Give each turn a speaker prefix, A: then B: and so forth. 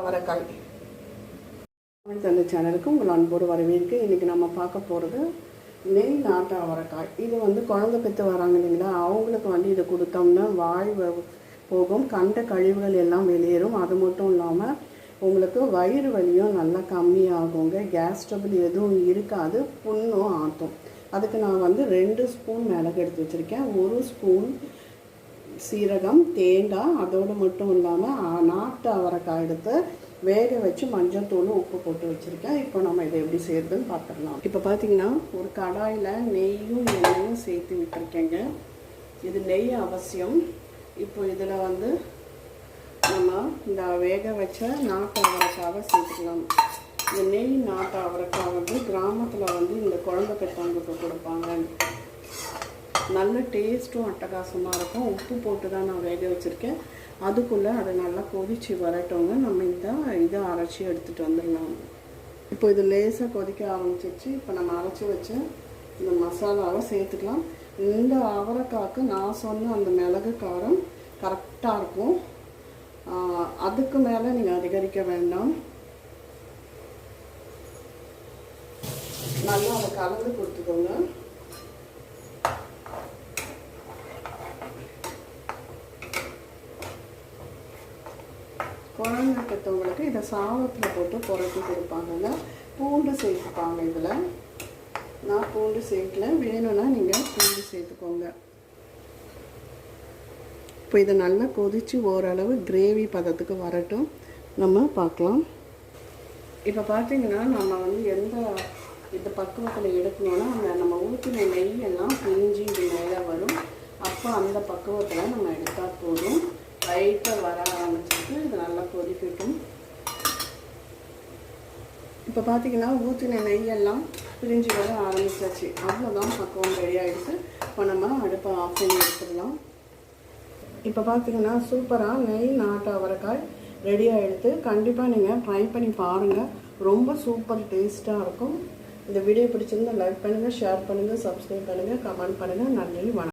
A: அவரைக்காய் அந்த சேனலுக்கு உங்கள் அன்போடு வரவேற்கு இன்றைக்கி நம்ம பார்க்க போகிறது நெய் நாட்டு அவரைக்காய். இது வந்து குழந்தை பெற்று வராங்க இல்லைங்களா? அவங்களுக்கு வந்து இதை கொடுத்தோம்னா வாய் போகும் கண்ட கழிவுகள் எல்லாம் வெளியேறும். அது மட்டும் இல்லாமல் உங்களுக்கு வயிறு வலியும் நல்லா கம்மியாகுங்க. கேஸ் ட்ரபிள் எதுவும் இருக்காது புண்ணும் ஆட்டும் அதுக்கு நான் வந்து ரெண்டு ஸ்பூன் மிளகு எடுத்து வச்சுருக்கேன். ஒரு ஸ்பூன் சீரகம் தேங்காய் அதோடு மட்டும் இல்லாமல் நாட்டு அவரைக்காய் எடுத்து வேக வச்சு மஞ்சள் உப்பு போட்டு வச்சுருக்கேன். இப்போ நம்ம இதை எப்படி செய்யறதுன்னு பார்த்துடலாம். இப்போ பார்த்தீங்கன்னா ஒரு கடாயில் நெய்யும் எண்ணெயும் சேர்த்து விட்டுருக்கேங்க. இது நெய் அவசியம். இப்போ இதில் வந்து நம்ம இந்த வேக வச்ச நாட்டு அவரைக்காவை சேர்த்துக்கலாம். இந்த நெய் நாட்டு அவரைக்காய் வந்து கிராமத்தில் வந்து இந்த குழந்தை பெற்றவங்களுக்கு கொடுப்பாங்க. நல்ல டேஸ்ட்டும் அட்டகாசமாக இருக்கும். உப்பு போட்டு தான் நான் வேக வச்சுருக்கேன். அதுக்குள்ளே அதை நல்லா கொதித்து வரட்டவங்க நம்ம இந்த இதை அரைச்சி எடுத்துகிட்டு வந்துடலாம். இப்போ இது லேசாக கொதிக்க ஆரம்பிச்சிச்சு இப்போ நம்ம அரைச்சி வச்ச இந்த மசாலாவை சேர்த்துக்கலாம். இந்த அவரைக்காய்க்கு நான் சொன்ன அந்த மிளகு காரம் கரெக்டாக இருக்கும். அதுக்கு மேலே நீங்கள் அதிகரிக்க வேண்டாம். நல்லா அதை கலந்து கொடுத்துக்கோங்க. குழந்தை பெற்றவங்களுக்கு இதை சாதத்தில் போட்டு புரட்டி கொடுப்பாங்கங்க பூண்டு சேர்த்துப்பாங்க இதில். நான் பூண்டு சேர்க்கல. வேணும்னா நீங்கள் பூண்டு சேர்த்துக்கோங்க. இப்போ இதை நல்லா கொதித்து ஓரளவு கிரேவி பதத்துக்கு வரட்டும். நம்ம பார்க்கலாம். இப்போ பார்த்தீங்கன்னா நம்ம வந்து எந்த இந்த பக்குவத்தில் எடுக்கணும்னா அந்த நம்ம ஊற்றின நெய் எல்லாம் பிரிஞ்சு மேலே வரும். அப்போ அந்த பக்குவத்தில் நம்ம எடுத்தால் போதும். லைட்டாக வர நல்லா இப்போ பார்த்தீங்கன்னா ஊற்றின நெய்யெல்லாம் பிரிஞ்சு வர ஆரம்பிச்சாச்சு. அவ்வளோதான் பக்குவம் ரெடி ஆகிடுச்சு இப்போ நம்ம அடுப்பை ஆஃப் பண்ணி எடுத்துடலாம். இப்போ பார்த்தீங்கன்னா சூப்பராக நெய் நாட்டு அவரைக்காய் ரெடி ஆகிடுது கண்டிப்பாக நீங்கள் ட்ரை பண்ணி பாருங்கள் ரொம்ப சூப்பர் டேஸ்ட்டாக இருக்கும். இந்த வீடியோ பிடிச்சிருந்தால் லைக் பண்ணுங்கள் ஷேர் பண்ணுங்கள் சப்ஸ்கிரைப் பண்ணுங்கள் கமெண்ட் பண்ணுங்கள் நன்றி வணக்கம்.